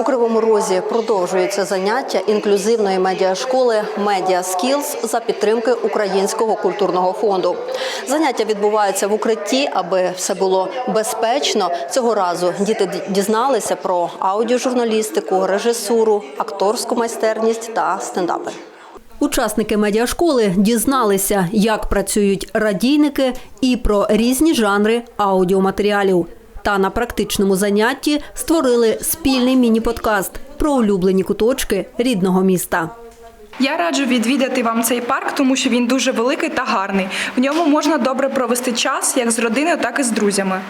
У Кривому Розі продовжується заняття інклюзивної медіашколи Media Skills за підтримки Українського культурного фонду. Заняття відбуваються в укритті, аби все було безпечно. Цього разу діти дізналися про аудіожурналістику, режисуру, акторську майстерність та стендапи. Учасники медіашколи дізналися, як працюють радійники і про різні жанри аудіоматеріалів. Та на практичному занятті створили спільний міні-подкаст про улюблені куточки рідного міста. Я раджу відвідати вам цей парк, тому що він дуже великий та гарний. В ньому можна добре провести час як з родиною, так і з друзями.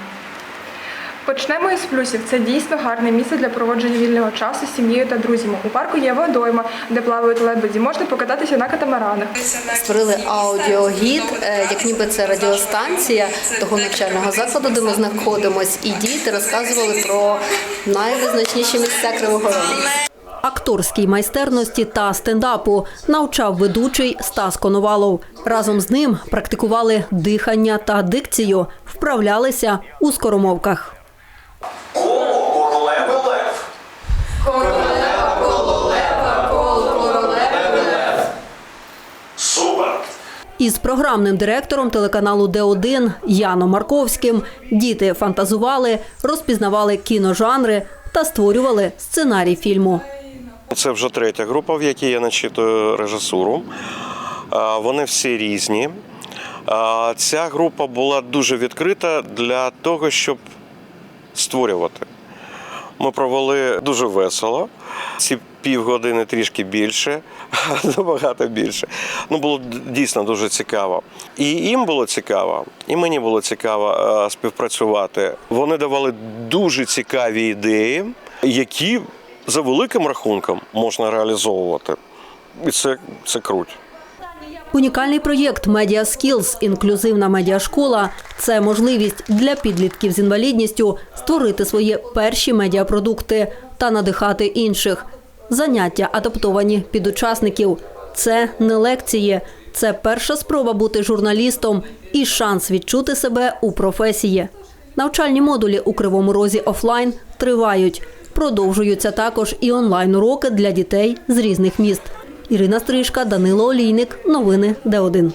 Почнемо із плюсів. Це дійсно гарне місце для проводження вільного часу з сім'єю та друзями. У парку є водойма, де плавають лебеді. Можна покататися на катамаранах. Створили аудіогід, е, як ніби це радіостанція того навчального закладу, де ми знаходимось, і діти розказували про найвизначніші місця Кривого Рогу. Акторській майстерності та стендапу навчав ведучий Стас Коновалов. Разом з ним практикували дихання та дикцію, вправлялися у скоромовках. Із програмним директором телеканалу Д1 Яном Марковським діти фантазували, розпізнавали кіножанри та створювали сценарій фільму. Це вже третя група, в якій я начитую режисуру. Вони всі різні. Ця група була дуже відкрита для того, щоб створювати. Ми провели дуже весело. Ці півгодини трішки більше, набагато більше. Ну, було дійсно дуже цікаво. І їм було цікаво, і мені було цікаво е, співпрацювати. Вони давали дуже цікаві ідеї, які за великим рахунком можна реалізовувати. І це, це круто. Унікальний проєкт Media Skills – інклюзивна медіашкола це можливість для підлітків з інвалідністю створити свої перші медіапродукти та надихати інших. Заняття адаптовані під учасників. Це не лекції, це перша спроба бути журналістом і шанс відчути себе у професії. Навчальні модулі у Кривому Розі офлайн тривають. Продовжуються також і онлайн-уроки для дітей з різних міст. Ірина Стрижка, Данило Олійник. Новини Д1.